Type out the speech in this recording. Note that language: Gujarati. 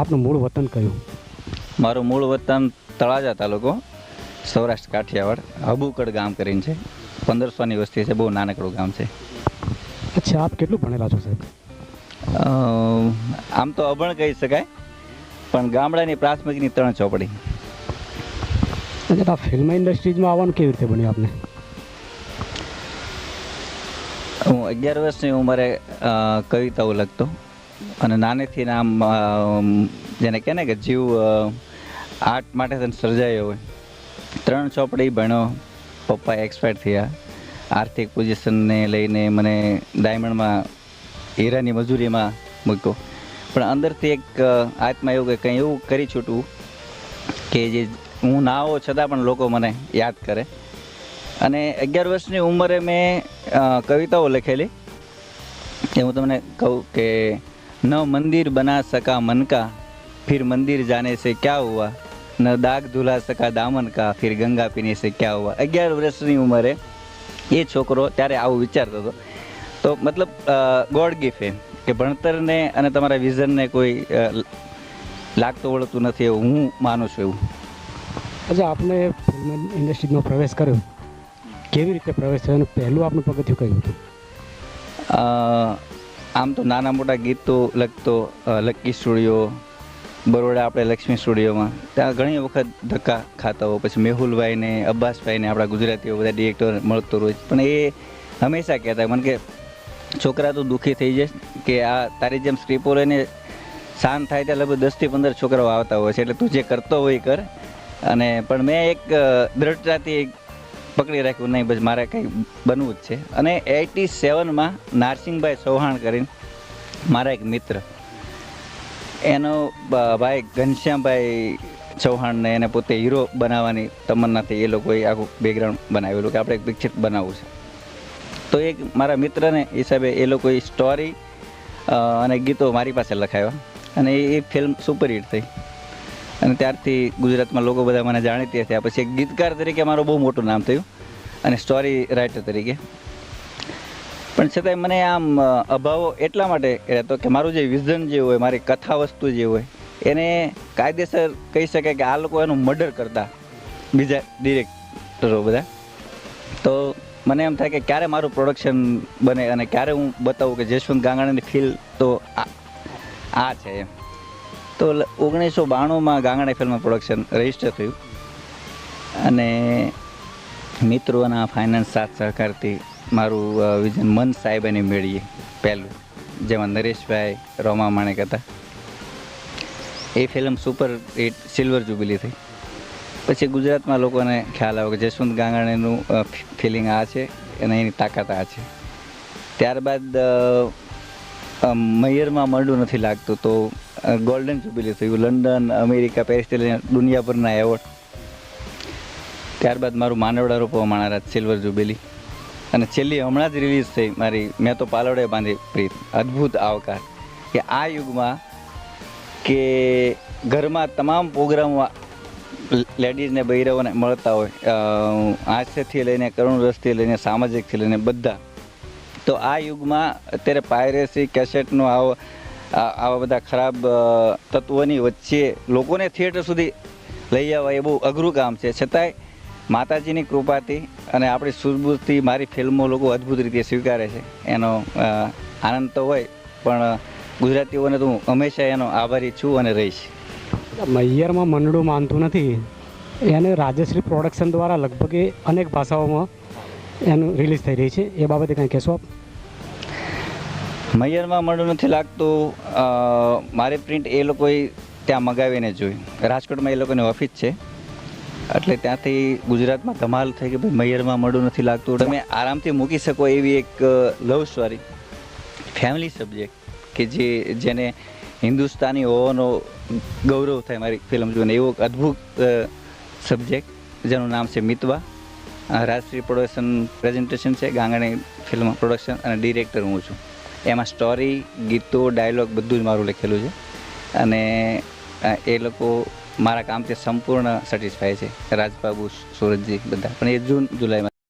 આપનું મૂળ વતન કયું? મારું મૂળ વતન તળાજા તાલુકો સૌરાષ્ટ્ર કાઠિયાવાડ હબુકડ ગામ કરીને છે. પંદરસોની વસ્તી છે બહુ નાનકડું ગામ છે. અચ્છા આપ કેટલું ભણેલા છો સાહેબ? આમ તો અભણ કહી શકાય પણ ગામડાની પ્રાથમિકની ત્રણ ચોપડી. આ ફિલ્મ ઇન્ડસ્ટ્રીઝમાં આવવાનું કેવી રીતે બન્યું આપને? હું અગિયાર વર્ષની ઉંમરે કવિતાઓ લખતો. અને નાનેથી આમ જેને કહે ને કે જીવ આર્ટ માટે તને સર્જાયો હોય. ત્રણ ચોપડી ભણ્યો, પપ્પા એક્સપાયર થયા. આર્થિક પોઝિશનને લઈને મને ડાયમંડમાં હીરાની મજૂરીમાં મૂક્યો. પણ અંદરથી એક આત્મા એવું કે કંઈ એવું કરી છૂટવું કે જે હું ના હોઉં છતાં પણ લોકો મને યાદ કરે. અને અગિયાર વર્ષની ઉંમરે મેં કવિતાઓ લખેલી. એ હું તમને કહું કે ન મંદિર બના સકા મનકા ફિર મંદિર જાને સે ક્યા હુઆ ન દાગ ધુલા સકા દામન કા ફિર ગંગા પીને સે ક્યા હુઆ અગિયાર વર્ષની ઉંમરે એ છોકરો ત્યારે આવું વિચારતો હતો તો મતલબ ગોડ ગિફ્ટ કે ભણતરને અને તમારા વિઝનને કોઈ લાગતું વળતું નથી એવું હું માનું છું એવું અચ્છા આપણે ફિલ્મ ઇન્ડસ્ટ્રીમાં પ્રવેશ કર્યો કેવી રીતે પ્રવેશ થયો અને પહેલું આપણું પગથિયું કયું હતું આમ તો નાના મોટા ગીતો લખતો લકી સ્ટુડિયો, બરોડા આપણે લક્ષ્મી સ્ટુડિયોમાં, ત્યાં ઘણી વખત ધક્કા ખાતા હોય. પછી મેહુલભાઈને, અબ્બાસભાઈને, આપણા ગુજરાતીઓ બધા ડિરેક્ટર મળતો રોજ પણ એ હંમેશા કહેતા મને કે છોકરા તો દુઃખી થઈ જશે કે આ તારી જેમ સ્ક્રીપો લઈને શાંત થાય ત્યાં લગભગ દસથી પંદર છોકરાઓ આવતા હોય છે. એટલે તું જે કરતો હોય કર. અને પણ મેં એક દ્રઢતાથી પકડી રાખ્યું નહીં, બસ મારે કંઈ બનવું જ છે. અને એટી સેવનમાં નારસિંહભાઈ ચૌહાણ કરીને મારા એક મિત્ર. એનો ભાઈ ઘનશ્યામભાઈ ચૌહાણને એને પોતે હીરો બનાવવાની તમન્નાથી એ લોકોએ આખું બેકગ્રાઉન્ડ બનાવેલું કે આપણે એક પિક્ચર બનાવવું છે. તો એક મારા મિત્રને હિસાબે એ લોકોએ સ્ટોરી અને ગીતો મારી પાસે લખાવ્યા. અને એ ફિલ્મ સુપરહિટ થઈ. અને ત્યારથી ગુજરાતમાં લોકો બધા મને જાણીતી થયા પછી એક ગીતકાર તરીકે મારું બહુ મોટું નામ થયું અને સ્ટોરી રાઇટર તરીકે. પણ છતાંય મને આમ અભાવો એટલા માટે રહેતો કે મારું જે વિઝન જે હોય, મારી કથા વસ્તુ જે હોય, એને કાયદેસર કહી શકાય કે આ લોકો એનું મર્ડર કરતા બીજા ડિરેક્ટરો બધા. તો મને એમ થાય કે ક્યારે મારું પ્રોડક્શન બને અને ક્યારે હું બતાવું કે જશવંત ગાંગાણીની ફીલ તો આ છે એમ. તો ઓગણીસો બાણુંમાં ગાંગણા ફિલ્મ પ્રોડક્શન રજિસ્ટર થયું. અને મિત્રોના ફાઇનાન્સ સાથ સહકારથી મારું વિઝન મન સાહેબ એને મેળવીએ પહેલું, જેમાં નરેશભાઈ, રોમા માણેક હતા. એ film super hit silver jubilee થઈ. પછી ગુજરાતમાં લોકોને ખ્યાલ આવ્યો કે જસવંત ગાંગાણીનું ફિલિંગ આ છે અને એની તાકાત આ છે. ત્યારબાદ મયરમાં મરડું નથી લાગતું તો ગોલ્ડન જુબિલી થયું લંડન અમેરિકા પેરિસ દુનિયાભરના એવોર્ડ ત્યારબાદ મારું માનવડા રૂપો માણારાજ સિલ્વર જુબિલી અને છેલ્લી હમણાં જ રિલીઝ થઈ મારી, મેં તો પાલવડે બાંધી પ્રીત. અદ્ભુત આવકાર. કે આ યુગમાં કે ઘરમાં તમામ પ્રોગ્રામો લેડીઝને બૈરવોને મળતા હોય હાસ્યથી લઈને, કરુણ રસથી લઈને, સામાજિકથી લઈને બધા. તો આ યુગમાં અત્યારે પાયરેસી કેસેટનો આવો આવા બધા ખરાબ તત્વોની વચ્ચે લોકોને થિયેટર સુધી લઈ આવવા એ બહુ અઘરું કામ છે. છતાંય માતાજીની કૃપાથી અને આપણી સૂઝબૂઝથી મારી ફિલ્મો લોકો અદ્ભુત રીતે સ્વીકારે છે. એનો આનંદ તો હોય, પણ ગુજરાતીઓને તો હું હંમેશા એનો આભારી છું અને રહીશ. મૈયરમાં મંડળું માનતું નથી. એને રાજશ્રી પ્રોડક્શન દ્વારા લગભગ અનેક ભાષાઓમાં એનું રિલીઝ થઈ રહી છે. એ બાબતે કંઈ કહેશો આપ? મૈયરમાં મળું નથી લાગતું. મારે પ્રિન્ટ એ લોકોએ ત્યાં મગાવીને જોઈ રાજકોટમાં એ લોકોની ઓફિસ છે. એટલે ત્યાંથી ગુજરાતમાં ધમાલ થઈ કે ભાઈ મૈયરમાં મળું નથી લાગતું. તમે આરામથી મૂકી શકો એવી એક લવ સ્ટોરી ફેમિલી સબ્જેક્ટ કે જે, જેને હિન્દુસ્તાની હોવાનો ગૌરવ થાય મારી ફિલ્મ જોઈને. એવો અદ્ભુત સબ્જેક્ટ જેનું નામ છે મિતવા. રાજશ્રી પ્રોડક્શન પ્રેઝન્ટેશન છે. ગાંગણી ફિલ્મ પ્રોડક્શન અને ડિરેક્ટર હું છું. એમાં સ્ટોરી ગીતો ડાયલોગ બધું જ મારું લખેલું છે. અને એ લોકો મારા કામથી સંપૂર્ણ સેટિસ્ફાય છે. રાજબાબુ સુરજજી બધા. પણ એ જૂન, જુલાઈમાં